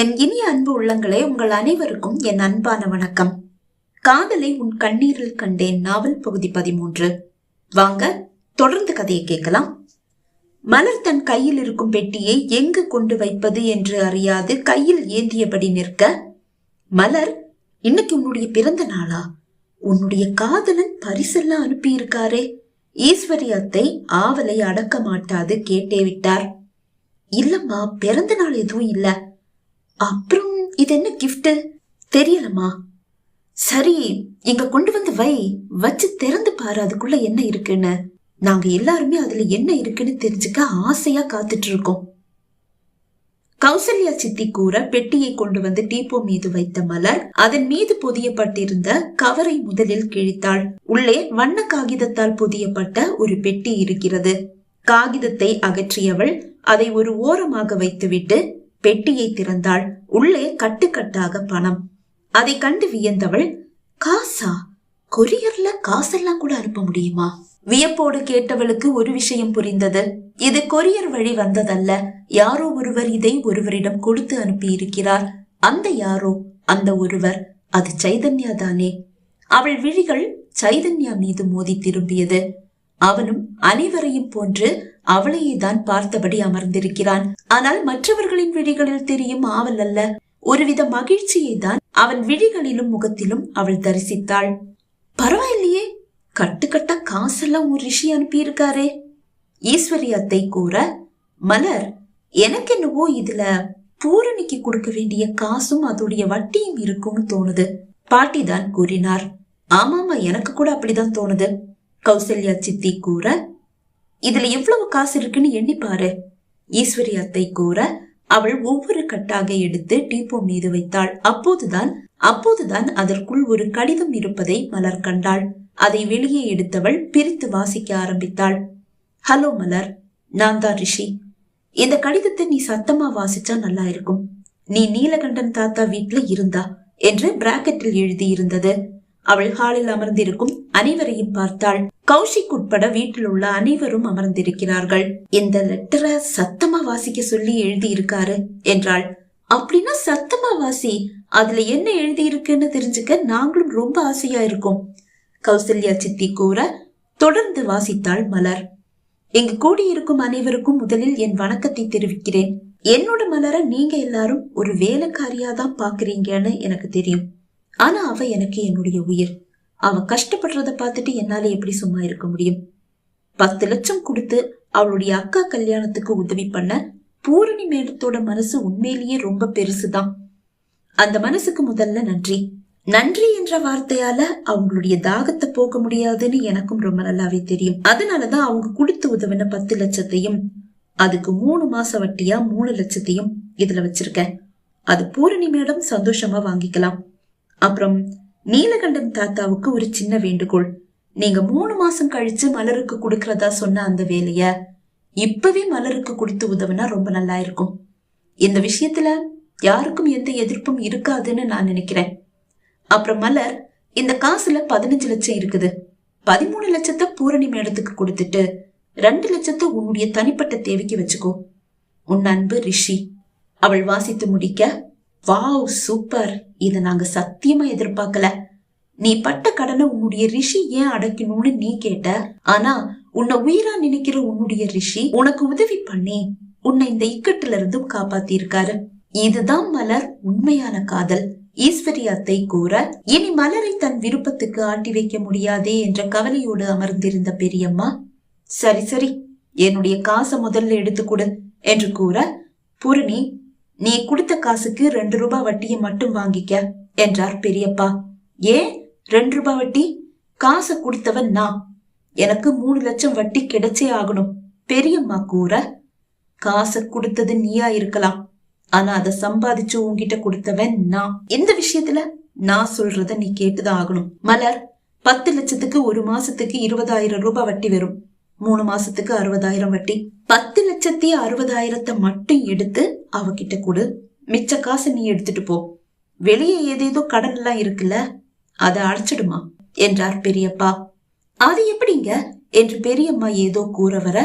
என் இனிய அன்பு உள்ளங்களே உங்கள் அனைவருக்கும் என் அன்பான வணக்கம். காதலை உன் கண்ணீரில் கண்டேன் நாவல் பகுதி பதிமூன்று. வாங்க தொடர்ந்து கதையை கேட்கலாம். மலர் தன் கையில் இருக்கும் பெட்டியை எங்கு கொண்டு வைப்பது என்று அறியாது கையில் ஏந்தியபடி நிற்க மலர் இன்னைக்கு உன்னுடைய பிறந்த நாளா? உன்னுடைய காதலன் பரிசெல்லாம் அனுப்பியிருக்காரே. ஈஸ்வரி அத்தை ஆவலை அடக்க மாட்டாது கேட்டே விட்டார். இல்லம்மா பிறந்த நாள் எதுவும் இல்லை. அப்புறம் இது என்ன கிஃப்ட் தெரியலம்மா. சரி இங்க கொண்டு வந்து வை. வச்சு திறந்து பாரு அதுக்குள்ள என்ன இருக்குன்னு. நாங்க எல்லாருமே அதுல என்ன இருக்குன்னு தெரிஞ்சுக்க ஆசையா காத்துட்டு இருக்கோம் கௌசல்யா சித்தி கூற பெட்டியை கொண்டு வந்து டீப்போ மீது வைத்த மலர் அதன் மீது பொதியப்பட்டிருந்த கவரை முதலில் கிழித்தாள். உள்ளே வண்ண காகிதத்தால் பொதியப்பட்ட ஒரு பெட்டி இருக்கிறது. காகிதத்தை அகற்றியவள் அதை ஒரு ஓரமாக வைத்துவிட்டு பெட்டியை திறந்தாள். உள்ளே கட்டுக்கட்டாக பணம். அதை கண்டு வியந்தவள் காசா கொரியர்ல காசெல்லாம் கூட அனுப்ப முடியுமா? வியப்போடு கேட்டவளுக்கு ஒரு விஷயம் புரிந்தது. இது கொரியர் வழி வந்ததல்ல. யாரோ ஒருவர் இதை ஒருவரிடம் கொடுத்து அனுப்பியிருக்கிறார். அந்த யாரோ அந்த ஒருவர் அது சைதன்யா தானே. அவள் விழிகள் சைதன்யா மீது மோதி திரும்பியது. அவனும் அனைவரையும் போன்று அவளையே தான் பார்த்தபடி அமர்ந்திருக்கிறான். ஆனால் மற்றவர்களின் விழிகளில் தெரியும் ஆவல் அல்ல. ஒருவித மகிழ்ச்சியை தான் அவன் விழிகளிலும் முகத்திலும் அவள் தரிசித்தாள். பரவாயில்லையே கட்டுக்கட்ட காசெல்லாம் ஒரு ரிஷி அனுப்பியிருக்காரே. ஈஸ்வரி அத்தை கூற மலர் எனக்கு என்னவோ இதுல பூரணிக்கு கொடுக்க வேண்டிய காசும் அதோடைய வட்டியும் இருக்கும்னு தோணுது. பாட்டி தான் கூறினார். ஆமாமா எனக்கு கூட அப்படிதான் தோணுது. கௌசல்யா சித்தி கூற இதுல எவ்வளவு காசு இருக்குன்னு எண்ணிப்பாரு ஈஸ்வரி அத்தை கூற அவள் ஒவ்வொரு கட்டாக எடுத்து டீப்போ மீது வைத்தாள். அப்போதுதான் அப்போதுதான் அதற்குள் ஒரு கடிதம் இருப்பதை மலர் கண்டாள். அதை வெளியே எடுத்தவள் பிரித்து வாசிக்க ஆரம்பித்தாள். ஹலோ மலர் நான் தான் ரிஷி. இந்த கடிதத்தை நீ சத்தமா வாசிச்சா நல்லா இருக்கும். நீ நீலகண்டன் தாத்தா வீட்டுல இருந்தா என்று பிராக்கெட்டில் எழுதியிருந்தது. அவள் ஹாலில் அமர்ந்திருக்கும் அனைவரையும் பார்த்தாள் கௌஷிக் உட்பட வீட்டில் உள்ள அனைவரும் அமர்ந்திருக்கிறார்கள். இந்த லெட்டரை சத்தமா வாசிக்க சொல்லி எழுதி இருக்காரு என்றாள். அப்படின்னா சத்தமா வாசி அதுல என்ன எழுதியிருக்குன்னு தெரிஞ்சுக்க நாங்களும் ரொம்ப ஆசையா இருக்கோம். கௌசல்யா சித்தி கூற தொடர்ந்து வாசித்தாள் மலர். இங்கு கூடியிருக்கும் அனைவருக்கும் முதலில் என் வணக்கத்தை தெரிவிக்கிறேன். என்னோட மலரை நீங்க எல்லாரும் ஒரு வேலைக்காரியா தான் பாக்குறீங்கன்னு எனக்கு தெரியும். ஆனா அவ எனக்கு என்னுடைய உயிர். அவ கஷ்டப்படுறத பார்த்துட்டு என்னால எப்படி சும்மா இருக்க முடியும்? பத்து லட்சம் கொடுத்து அவளுடைய அக்கா கல்யாணத்துக்கு உதவி பண்ண பூரணி மேடத்தோட மனசு உண்மையிலேயே ரொம்ப பெருசுதான். அந்த மனசுக்கு முதல்ல நன்றி. நன்றி என்ற வார்த்தையால அவங்களுடைய தாகத்தை போக்க முடியாதுன்னு எனக்கும் ரொம்ப நல்லாவே தெரியும். அதனாலதான் அவங்க கொடுத்து உதவின பத்து லட்சத்தையும் அதுக்கு மூணு மாச வட்டியா மூணு லட்சத்தையும் இதுல வச்சிருக்கேன். அது பூரணி மேடம் சந்தோஷமா வாங்கிக்கலாம். அப்புறம் நீலகண்டன் தாத்தாவுக்கு ஒரு சின்ன வேண்டுகோள். நீங்க மூணு மாசம் கழிச்சு மலருக்கு கொடுக்கறதா சொன்ன அந்த வேலைய இப்பவே மலருக்கு கொடுத்து உதவுனா ரொம்ப நல்லா இருக்கும். இந்த விஷயத்துல யாருக்கும் எந்த எதிர்ப்பும் இருக்காதுன்னு நான் நினைக்கிறேன். அப்புறம் மலர் இந்த காசுல பதினஞ்சு லட்சம் இருக்குது. பதிமூணு லட்சத்தை பூரணி மேடத்துக்கு கொடுத்துட்டு ரெண்டு லட்சத்தை உன்னுடைய தனிப்பட்ட தேவைக்கு வச்சுக்கோ. உன் அன்பு ரிஷி. அவள் வாசித்து முடிக்க வாவ் சூப்பர். இதை நாங்க சத்தியமா எதிர்பார்க்கல. நீ பட்ட கடனை உன்னுடைய ரிஷி ஏன் அடைக்கணும்னு நீ கேட்ட? ஆனா உன்னை உயிரா நினைக்கிற உன்னுடைய ரிஷி உனக்கு உதவி பண்ணி உன்னை இந்த இக்கட்டுல இருந்தும் காப்பாத்தி இருக்காரு இதுதான் மலர் உண்மையான காதல். ஈஸ்வரி அத்தை கூற இனி மலரை தன் விருப்பத்துக்கு ஆட்டி வைக்க முடியாதே என்ற கவலையோடு அமர்ந்திருந்த பெரியம்மா சரி சரி என்னுடைய காசை முதல்ல எடுத்து கொடு என்று கூற பூரணி நீ கொடுத்த காசுக்கு ரெண்டு ரூபாய் வட்டியை மட்டும் வாங்கிக்க என்றார் பெரியப்பா. ஏன்? ரெண்டு ரூபாய் வட்டி? காசை கொடுத்தவன் நான். எனக்கு மூணு லட்சம் வட்டி கிடைச்சே ஆகணும் பெரியம்மா கூற. காசை கொடுத்தது நீயா இருக்கலாம் ஆனா அதை சம்பாதிச்சு உன்கிட்ட கொடுத்தவன் நான். இந்த விஷயத்துல? நான் சொல்றத நீ கேட்டுதான் ஆகணும். மலர் பத்து லட்சத்துக்கு ஒரு மாசத்துக்கு இருபதாயிரம் ரூபாய் வட்டி வரும். மூணு மாசத்துக்கு அறுபதாயிரம் வட்டி. பத்து லட்சத்தி அறுபதாயிரத்தை மட்டும் எடுத்து அவகிட்ட கொடு. மிச்ச காசை நீ எடுத்துட்டு போ. வெளியே ஏதேதோ கடன் எல்லாம் இருக்குல்ல அதை அழைச்சிடுமா என்றார் பெரியப்பா. அது எப்படிங்க? என்று பெரியம்மா ஏதோ கூற வர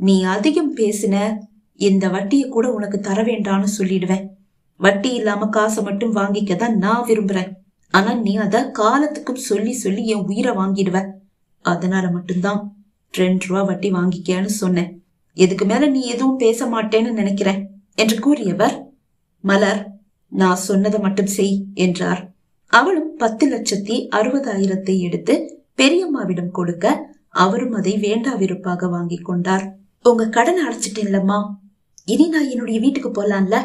நீ அதிகம் பேசின இந்த வட்டியை கூட உனக்கு தர வேண்டாம்னு சொல்லிடுவேன். வட்டி இல்லாம காசை மட்டும் வாங்கிக்க தான் நான் விரும்புறேன். ஆனா நீ அத காலத்துக்கும் சொல்லி சொல்லி என் உயிரை வாங்கிடுவ. அதனால மட்டும்தான் ரெண்டு ரூபா வட்டி வாங்கிக்கன்னு சொன்னேன். இதுக்கு மேல நீ எதுவும் பேச மாட்டேன்னு நினைக்கிறேன் என்று கூறியவர் மலர் நான் சொன்னதை மட்டும் செய் என்றார். அவளும் பத்து லட்சத்தி அறுபதாயிரத்தை எடுத்து பெரியம்மாவிடம் கொடுக்க அவரும் அதை வேண்டா விருப்பாக வாங்கி கொண்டார். உங்க கடனை அடைச்சிட்டேன்லம்மா. இனி நான் என்னுடைய வீட்டுக்கு போலாம்ல?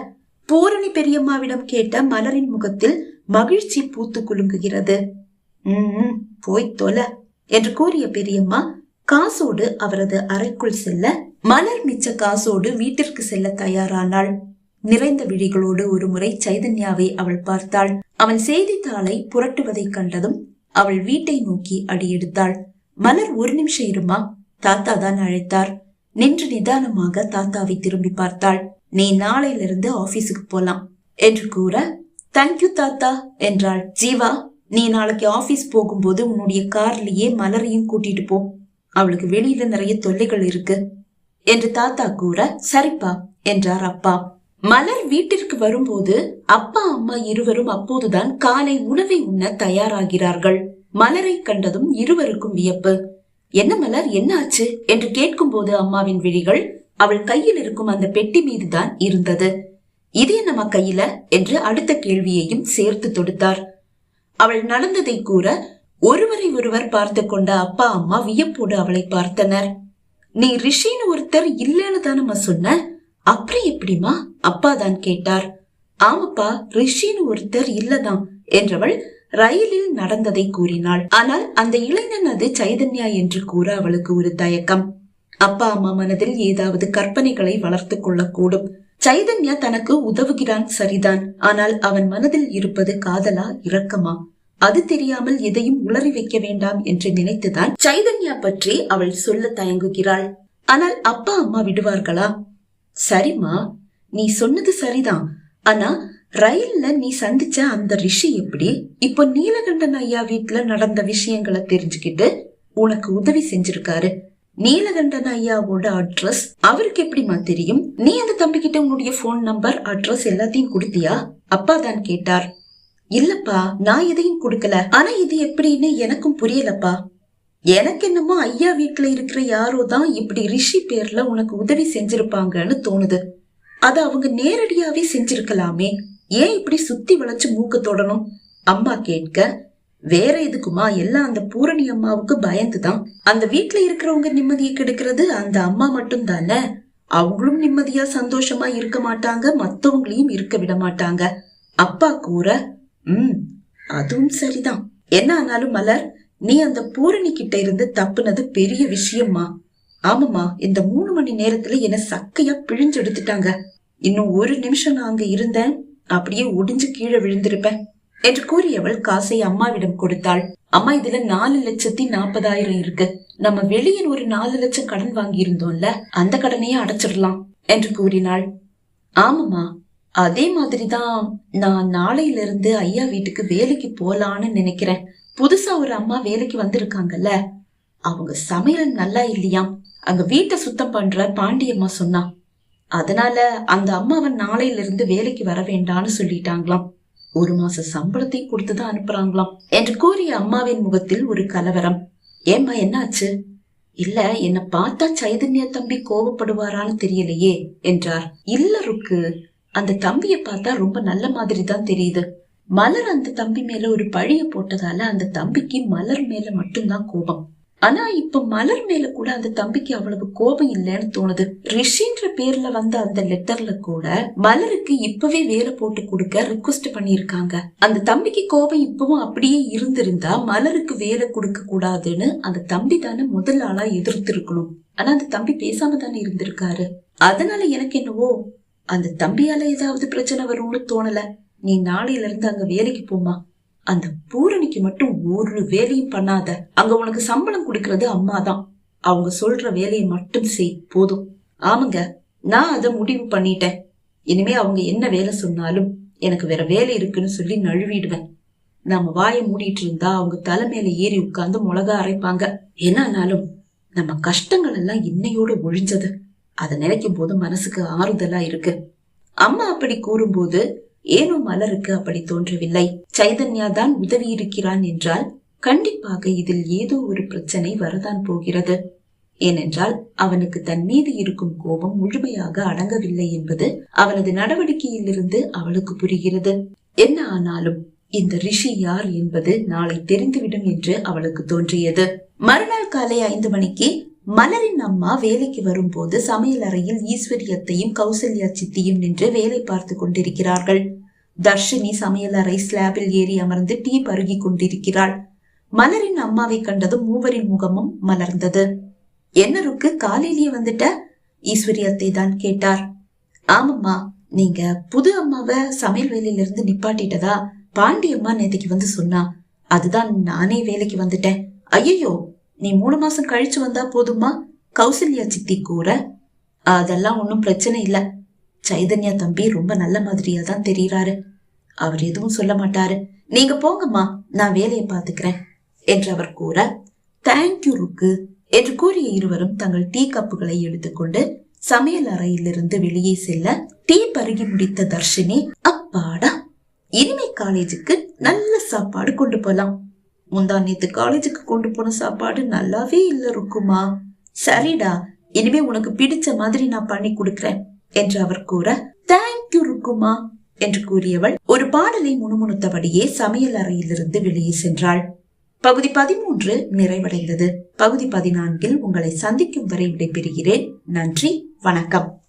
பூரணி பெரியம்மாவிடம் கேட்ட மலரின் முகத்தில் மகிழ்ச்சி பூத்து குலுங்குகிறது. உம் போய் தொலை என்று கூறிய பெரியம்மா காசோடு அவரது அறைக்குள் செல்ல மலர் மிச்ச காசோடு வீட்டிற்கு செல்ல தயாரானாள். நிறைந்த விழிகளோடு ஒருமுறை சைதன்யாவை அவள் பார்த்தாள். அவன் செய்தித்தாளை புரட்டுவதைக் கண்டதும் அவள் வீட்டை நோக்கி அடியெடுத்தாள் மலர் ஒரு நிமிஷம் இருமா? தாத்தா தான் அழைத்தார். நின்று நிதானமாக தாத்தாவை திரும்பி பார்த்தாள். நீ நாளையிலிருந்து ஆபீஸுக்கு போலாம் என்று கூற தேங்க்யூ தாத்தா என்றாள். ஜீவா நீ நாளைக்கு ஆபீஸ் போகும்போது உன்னுடைய கார்லயே மலரையும் கூட்டிட்டு போ. அவளுக்கு வெளியில நிறைய தொல்லைகள் இருக்கு என்று தாத்தா கூற சரிப்பா என்றார் அப்பா. மலர் வீட்டிற்கு வரும்போது அப்பா அம்மா இருவரும் அப்போதுதான் காலை உணவை உண்ண தயாராகிறார்கள். மலரை கண்டதும் இருவருக்கும் வியப்பு. என்ன மலர் என்ன ஆச்சு? என்று கேட்கும்போது அம்மாவின் விழிகள் அவள் கையில் இருக்கும் அந்த பெட்டி மீதுதான் இருந்தது. இது என்னம்மா கையில? என்று அடுத்த கேள்வியையும் சேர்த்து தொடுத்தார். அவள் நடந்ததை கூற ஒருவரை ஒருவர் பார்த்து கொண்ட அப்பா அம்மா வியப்போடு அவளை பார்த்தனர். நீ ரிஷின்னு ஒருத்தர் இல்லைன்னு தானம்மா சொன்ன? அப்புறம் எப்படிமா அப்பா தான் கேட்டார். ஆமாப்பா ரிஷின்னு ஒருத்தர் இல்லதான் என்றவள் ரயிலில் நடந்ததை கூறினாள். ஆனால் அந்த இளைஞன் அது சைதன்யா என்று கூற அவளுக்கு ஒரு தயக்கம். அப்பா அம்மா மனதில் ஏதாவது கற்பனைகளை வளர்த்து கொள்ளக்கூடும். சைதன்யா தனக்கு உதவுகிறான் சரிதான். ஆனால் அவன் மனதில் இருப்பது காதலா இரக்கமா? அது தெரியாமல் எதையும் உளறி வைக்க வேண்டாம் என்று நினைத்துதான் சைதன்யா பற்றி அவள் சொல்ல தயங்குகிறாள். ஆனால் அப்பா அம்மா விடுவார்களா? சரிம்மா நீ சொன்னது சரிதான். ஆனா ரயில்ல நீ சந்திச்ச அந்த ரிஷி எப்படி? இப்போ நீலகண்டன் ஐயா வீட்டுல நடந்த விஷயங்களை தெரிஞ்சுக்கிட்டு உனக்கு உதவி செஞ்சிருக்காரு. நீலகண்டன் ஐயாவோட அட்ரஸ் அவருக்கு எப்படிமா தெரியும்? நீ அந்த தம்பிக்கிட்ட உன்னுடைய போன் நம்பர் அட்ரஸ் எல்லாத்தையும் கொடுத்தியா? அப்பா தான் கேட்டார். இல்லப்பா நான் எதையும் கொடுக்கல. ஆனா இது எப்படின்னு எனக்கும் புரியலப்பா. எனக்கு என்னமோ ஐயா வீட்டுல இருக்கிற யாரோ தான் இப்படி ரிஷி பேர்ல உனக்கு உதவி செஞ்சிருப்பாங்கன்னு தோணுது. அது அவங்க நேரடியாவே செஞ்சிருக்கலாமே. ஏன் இப்படி சுத்தி வளைச்சு மூக்க தொடணும்? அம்மா கேட்க வேற எதுக்குமா? எல்லாம் அந்த பூரணி அம்மாவுக்கு பயந்துதான் அந்த வீட்டுல இருக்கிறவங்க நிம்மதியை கெடுக்கிறது அந்த அம்மா மட்டும் தானே அவங்களும் நிம்மதியா சந்தோஷமா இருக்க மாட்டாங்க மத்தவங்களையும் இருக்க விட மாட்டாங்க. அப்பா கூற உம் அதுவும் சரிதான். என்ன ஆனாலும் மலர் நீ அந்த பூரணி கிட்ட இருந்து தப்புனது பெரிய விஷயம்மா. ஆமாமா இந்த மூணு மணி நேரத்துல என்ன சக்கையா பிழிஞ்சு எடுத்துட்டாங்க. இன்னும் ஒரு நிமிஷம் நான் அங்க இருந்தேன் அப்படியே ஒடிஞ்சு கீழே விழுந்திருப்பேன் என்று கூறியவள் காசை அம்மாவிடம் கொடுத்தாள். அம்மா இதுல நாலு லட்சத்தி நாற்பதாயிரம் இருக்கு. நம்ம வெளியில் ஒரு நாலு லட்சம் கடன் வாங்கி இருந்தோம்ல அந்த கடனையே அடைச்சிடலாம் என்று கூறினாள். ஆமாமா அதே மாதிரிதான் நான் நாளையில இருந்து ஐயா வீட்டுக்கு வேலைக்கு போலான்னு நினைக்கிறேன். புதுசா ஒரு அம்மா வேலைக்கு வந்திருக்காங்கல்ல. அவங்க சமையல் நல்லா இல்லையாம் அங்க வீட்டை சுத்தம் பண்ற பாண்டியம்மா சொன்னா. அதனால அந்த அம்மாவன் நாளையில இருந்து வேலைக்கு வர வேண்டான்னு சொல்லிட்டாங்களாம். ஒரு மாச சம்பளத்தையும் கொடுத்துதான் அனுப்புறாங்களாம் என்று கூறிய அம்மாவின் முகத்தில் ஒரு கலவரம். ஏம்மா என்னாச்சு? இல்ல என்ன பார்த்தா சைதன்யா தம்பி கோவப்படுவாரான்னு தெரியலையே என்றார். இல்ல ருக்கு அந்த தம்பிய பார்த்தா ரொம்ப நல்ல மாதிரி தான் தெரியுது. மலர் அந்த தம்பி மேல ஒரு பழிய போட்டதால அந்த தம்பிக்கு மலர் மேல மட்டும்தான் கோபம். ஆனா இப்ப மலர் மேல கூட அந்த தம்பிக்கு அவ்வளவு கோபம் இல்லைன்னு தோணுது. ரிஷின்ற பேர்ல வந்த அந்த லெட்டர்ல கூட மலருக்கு இப்பவே வேலை போட்டு கொடுக்க ரிக்வஸ்ட் பண்ணிருக்காங்க அந்த தம்பிக்கு கோபம் இப்பவும் அப்படியே இருந்திருந்தா மலருக்கு வேலை கொடுக்க கூடாதுன்னு அந்த தம்பி தானே முதல் ஆளா எதிர்த்து இருக்கணும் ஆனா அந்த தம்பி பேசாம தானே இருந்திருக்காரு. அதனால எனக்கு என்னவோ அந்த தம்பியால ஏதாவது பிரச்சனை வரும்னு தோணல நீ நாளையில இருந்து அங்க வேலைக்கு போமா அந்த பூரணிக்கு மட்டும் ஒரு வேலையும் பண்ணாத. அங்க உனக்கு சம்பளம் கொடுக்கறது அம்மா தான் அவங்க சொல்ற வேலையை மட்டும் செய் போதும். ஆமாங்க நான் அதை முடிவு பண்ணிட்டேன். இனிமே அவங்க என்ன வேலை சொன்னாலும் எனக்கு வேற வேலை இருக்குன்னு சொல்லி நழுவிடுவேன். நாம வாயை மூடிட்டு இருந்தா அவங்க தலைமையில ஏறி உட்கார்ந்து மிளகா அரைப்பாங்க. என்னானாலும் நம்ம கஷ்டங்கள் எல்லாம் இன்னையோட ஒழிஞ்சது. அதை நினைக்கும் போது மனசுக்கு ஆறுதலா இருக்கு. அம்மா அப்படி கூறும்போது ஏனோ மலருக்கு அப்படி தோன்றவில்லை. சைதன்யா தான் உதவி இருக்கிறான் என்றால் கண்டிப்பாக இதில் ஏதோ ஒரு பிரச்சனை வரதான் போகிறது. ஏனென்றால் அவனுக்கு தன் மீது இருக்கும் கோபம் முழுமையாக அடங்கவில்லை என்பது அவனது நடவடிக்கையிலிருந்து அவளுக்கு புரிகிறது. என்ன ஆனாலும் இந்த ரிஷி யார் என்பது நாளை தெரிந்துவிடும் என்று அவளுக்கு தோன்றியது. மறுநாள் காலை ஐந்து மணிக்கு மலரின் அம்மா வேலைக்கு வரும்போது சமையல் அறையில் ஈஸ்வரியத்தையும் கௌசல்யா சித்தியும் நின்று வேலை பார்த்து கொண்டிருக்கிறார்கள். தர்ஷினி சமையல் அறை ஸ்லாபில் ஏறி அமர்ந்து டீ பருகி கொண்டிருக்கிறாள். மலரின் அம்மாவை கண்டதும் மூவரின் முகமும் மலர்ந்தது. என்ன ருக்கு காலையிலேயே வந்துட்ட? ஈஸ்வரியத்தை தான் கேட்டார். ஆமாம்மா நீங்க புது அம்மாவை சமையல் வேலையிலிருந்து நிப்பாட்டிட்டதா? பாண்டியம்மா நேற்றுக்கு வந்து சொன்னா அதுதான் நானே வேலைக்கு வந்துட்டேன். ஐயோ நீ மூணு மாசம் கழிச்சு வந்தா போதுமா? கௌசல்யா சித்தி கூற அதெல்லாம் ஒன்றும் பிரச்சனை இல்லை. சைதன்யா தம்பி ரொம்ப நல்ல மாதிரியா தான் தெரியறாரு. அவர் எதுவும் சொல்ல மாட்டாரு. நீங்க போங்கம்மா நான் வேலையை பார்த்துக்கிறேன் என்று அவர் கூற தேங்க்யூ ருக்கு என்று கூறிய இருவரும் தங்கள் டீ கப்புகளை எடுத்துக்கொண்டு சமையல் அறையிலிருந்து வெளியே செல்ல டீ பருகி முடித்த தர்ஷினி அப்பாடா இனிமே காலேஜுக்கு நல்ல சாப்பாடு கொண்டு போலாம். முந்தா நேத்து காலேஜுக்கு கொண்டு போன சாப்பாடு நல்லாவே இல்ல இருக்குமா சரிடா இனிமே உனக்கு பிடிச்ச மாதிரி நான் பண்ணி கொடுக்கறேன் என்று அவர் கூற தேங்க்யூ ருக்குமா என்று கூறியவள் ஒரு பாடலை முணுமுணுத்தபடியே சமையல் அறையிலிருந்து வெளியே சென்றாள். பகுதி பதிமூன்று நிறைவடைந்தது பகுதி பதினான்கில் உங்களை சந்திக்கும் வரை விடைபெறுகிறேன். நன்றி வணக்கம்.